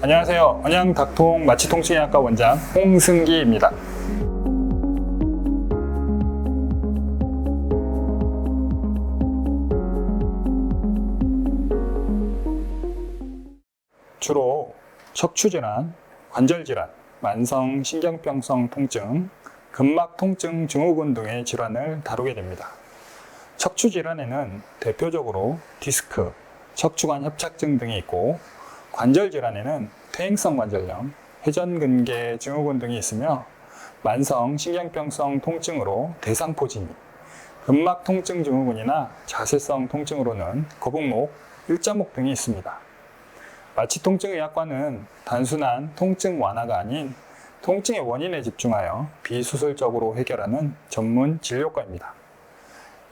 안녕하세요. 언양 닭통 마취통증의학과 원장 홍승기입니다. 주로 척추질환, 관절질환, 만성 신경병성 통증, 근막 통증 증후군 등의 질환을 다루게 됩니다. 척추 질환에는 대표적으로 디스크, 척추관 협착증 등이 있고 관절 질환에는 퇴행성 관절염, 회전근개 증후군 등이 있으며 만성 신경병성 통증으로 대상포 진이, 근막 통증 증후군이나 자세성 통증으로는 거북목, 일자목 등이 있습니다. 마취 통증 의학과는 단순한 통증 완화가 아닌 통증의 원인에 집중하여 비수술적으로 해결하는 전문 진료과입니다.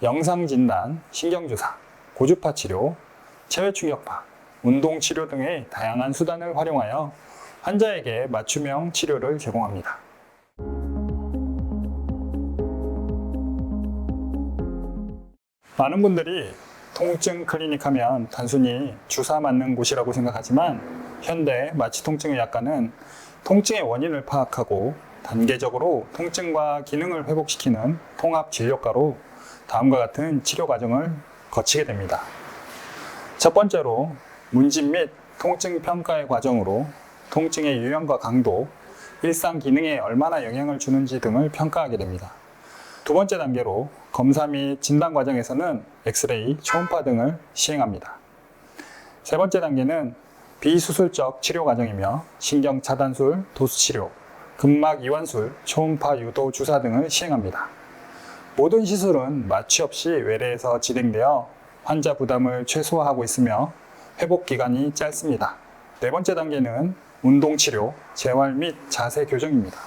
영상 진단, 신경주사, 고주파 치료, 체외 충격파, 운동 치료 등의 다양한 수단을 활용하여 환자에게 맞춤형 치료를 제공합니다. 많은 분들이 통증 클리닉 하면 단순히 주사 맞는 곳이라고 생각하지만 현대 마취통증의학과는 통증의 원인을 파악하고 단계적으로 통증과 기능을 회복시키는 통합 진료과로 다음과 같은 치료 과정을 거치게 됩니다. 첫 번째로 문진 및 통증 평가의 과정으로 통증의 유형과 강도, 일상 기능에 얼마나 영향을 주는지 등을 평가하게 됩니다. 두 번째 단계로 검사 및 진단 과정에서는 엑스레이, 초음파 등을 시행합니다. 세 번째 단계는 비수술적 치료 과정이며 신경 차단술, 도수 치료, 근막 이완술, 초음파 유도 주사 등을 시행합니다. 모든 시술은 마취 없이 외래에서 진행되어 환자 부담을 최소화하고 있으며 회복 기간이 짧습니다. 네 번째 단계는 운동 치료, 재활 및 자세 교정입니다.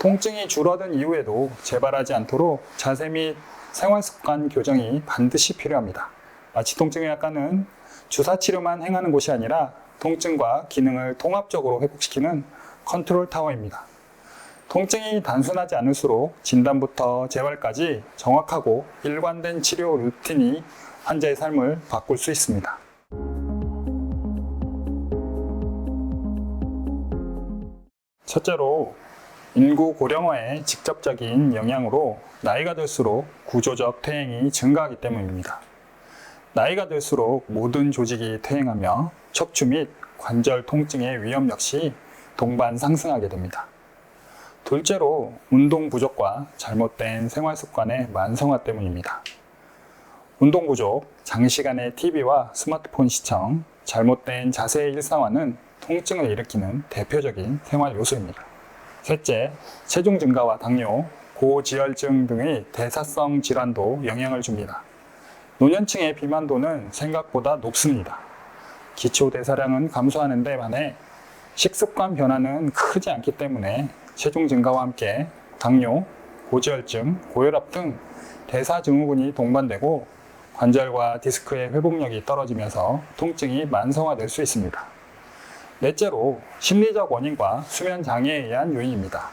통증이 줄어든 이후에도 재발하지 않도록 자세 및 생활 습관 교정이 반드시 필요합니다. 마취 통증의학과는 주사 치료만 행하는 곳이 아니라 통증과 기능을 통합적으로 회복시키는 컨트롤 타워입니다. 통증이 단순하지 않을수록 진단부터 재활까지 정확하고 일관된 치료 루틴이 환자의 삶을 바꿀 수 있습니다. 첫째로 인구 고령화의 직접적인 영향으로 나이가 들수록 구조적 퇴행이 증가하기 때문입니다. 나이가 들수록 모든 조직이 퇴행하며 척추 및 관절 통증의 위험 역시 동반 상승하게 됩니다. 둘째로 운동 부족과 잘못된 생활 습관의 만성화 때문입니다. 운동 부족, 장시간의 TV와 스마트폰 시청, 잘못된 자세의 일상화는 통증을 일으키는 대표적인 생활 요소입니다. 셋째, 체중 증가와 당뇨, 고지혈증 등의 대사성 질환도 영향을 줍니다. 노년층의 비만도는 생각보다 높습니다. 기초 대사량은 감소하는 데 반해 식습관 변화는 크지 않기 때문에 체중 증가와 함께 당뇨, 고지혈증, 고혈압 등 대사 증후군이 동반되고 관절과 디스크의 회복력이 떨어지면서 통증이 만성화될 수 있습니다. 넷째로 심리적 원인과 수면 장애에 의한 요인입니다.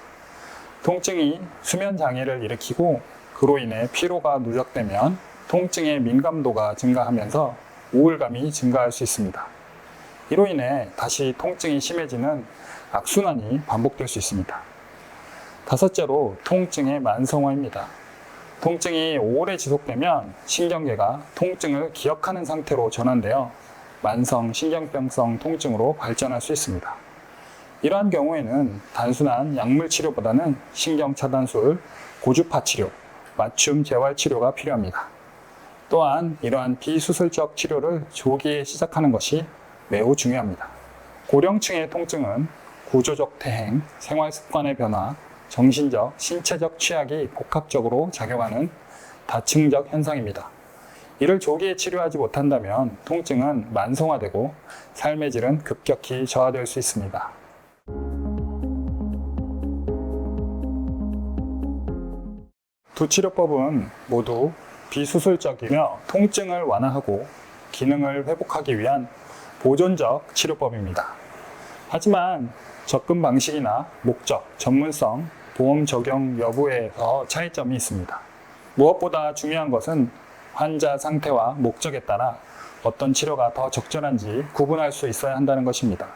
통증이 수면 장애를 일으키고 그로 인해 피로가 누적되면 통증의 민감도가 증가하면서 우울감이 증가할 수 있습니다. 이로 인해 다시 통증이 심해지는 악순환이 반복될 수 있습니다. 다섯째로 통증의 만성화입니다. 통증이 오래 지속되면 신경계가 통증을 기억하는 상태로 전환되어 만성 신경병성 통증으로 발전할 수 있습니다. 이러한 경우에는 단순한 약물 치료보다는 신경 차단술, 고주파 치료, 맞춤 재활 치료가 필요합니다. 또한 이러한 비수술적 치료를 조기에 시작하는 것이 매우 중요합니다. 고령층의 통증은 구조적 퇴행, 생활 습관의 변화, 정신적, 신체적 취약이 복합적으로 작용하는 다층적 현상입니다. 이를 조기에 치료하지 못한다면 통증은 만성화되고 삶의 질은 급격히 저하될 수 있습니다. 두 치료법은 모두 비수술적이며 통증을 완화하고 기능을 회복하기 위한 보존적 치료법입니다. 하지만 접근 방식이나 목적, 전문성, 보험 적용 여부에서 차이점이 있습니다. 무엇보다 중요한 것은 환자 상태와 목적에 따라 어떤 치료가 더 적절한지 구분할 수 있어야 한다는 것입니다.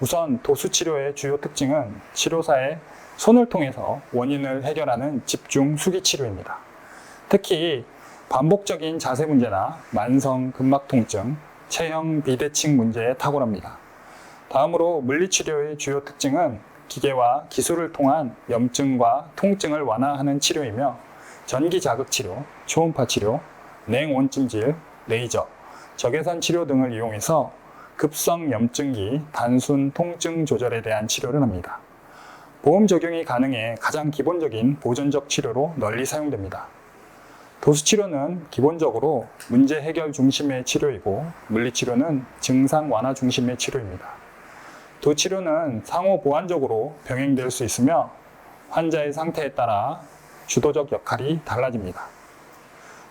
우선 도수 치료의 주요 특징은 치료사의 손을 통해서 원인을 해결하는 집중 수기 치료입니다. 특히 반복적인 자세 문제나 만성 근막 통증, 체형 비대칭 문제에 탁월합니다. 다음으로 물리치료의 주요 특징은 기계와 기술을 통한 염증과 통증을 완화하는 치료이며 전기 자극 치료, 초음파 치료, 냉온찜질, 레이저, 적외선 치료 등을 이용해서 급성 염증기 단순 통증 조절에 대한 치료를 합니다. 보험 적용이 가능해 가장 기본적인 보존적 치료로 널리 사용됩니다. 도수 치료는 기본적으로 문제 해결 중심의 치료이고 물리 치료는 증상 완화 중심의 치료입니다. 두 치료는 상호 보완적으로 병행될 수 있으며 환자의 상태에 따라 주도적 역할이 달라집니다.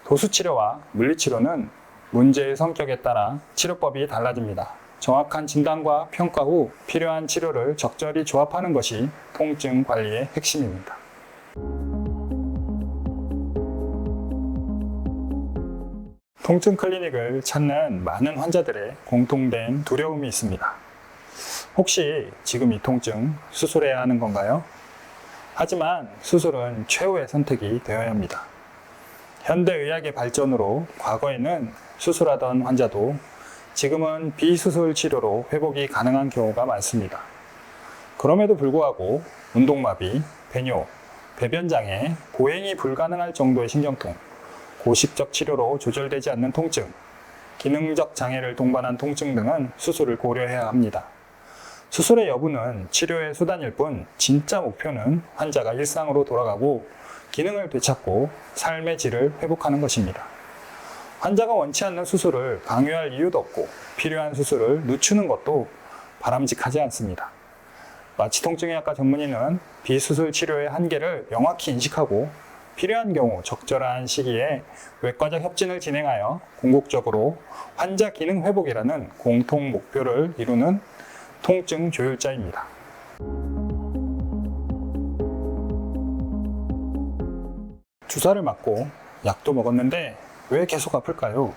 도수 치료와 물리 치료는 문제의 성격에 따라 치료법이 달라집니다. 정확한 진단과 평가 후 필요한 치료를 적절히 조합하는 것이 통증 관리의 핵심입니다. 통증 클리닉을 찾는 많은 환자들의 공통된 두려움이 있습니다. 혹시 지금 이 통증 수술해야 하는 건가요? 하지만 수술은 최후의 선택이 되어야 합니다. 현대의학의 발전으로 과거에는 수술하던 환자도 지금은 비수술 치료로 회복이 가능한 경우가 많습니다. 그럼에도 불구하고 운동마비, 배뇨, 배변장애, 보행이 불가능할 정도의 신경통, 고식적 치료로 조절되지 않는 통증, 기능적 장애를 동반한 통증 등은 수술을 고려해야 합니다. 수술의 여부는 치료의 수단일 뿐 진짜 목표는 환자가 일상으로 돌아가고 기능을 되찾고 삶의 질을 회복하는 것입니다. 환자가 원치 않는 수술을 강요할 이유도 없고 필요한 수술을 늦추는 것도 바람직하지 않습니다. 마취통증의학과 전문의는 비수술 치료의 한계를 명확히 인식하고 필요한 경우 적절한 시기에 외과적 협진을 진행하여 궁극적으로 환자 기능 회복이라는 공통 목표를 이루는 통증 조율자입니다. 주사를 맞고 약도 먹었는데 왜 계속 아플까요?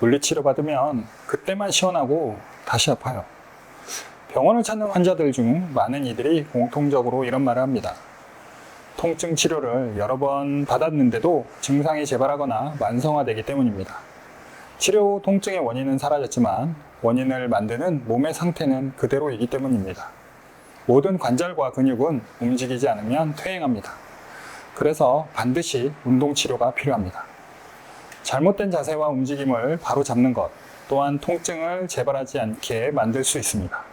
물리치료 받으면 그때만 시원하고 다시 아파요. 병원을 찾는 환자들 중 많은 이들이 공통적으로 이런 말을 합니다. 통증 치료를 여러 번 받았는데도 증상이 재발하거나 만성화되기 때문입니다. 치료 후 통증의 원인은 사라졌지만 원인을 만드는 몸의 상태는 그대로이기 때문입니다. 모든 관절과 근육은 움직이지 않으면 퇴행합니다. 그래서 반드시 운동 치료가 필요합니다. 잘못된 자세와 움직임을 바로 잡는 것 또한 통증을 재발하지 않게 만들 수 있습니다.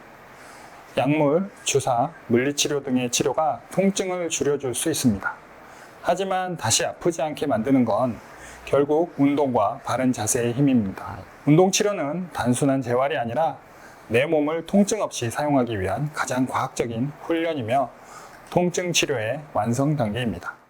약물, 주사, 물리치료 등의 치료가 통증을 줄여줄 수 있습니다. 하지만 다시 아프지 않게 만드는 건 결국 운동과 바른 자세의 힘입니다. 운동 치료는 단순한 재활이 아니라 내 몸을 통증 없이 사용하기 위한 가장 과학적인 훈련이며 통증 치료의 완성 단계입니다.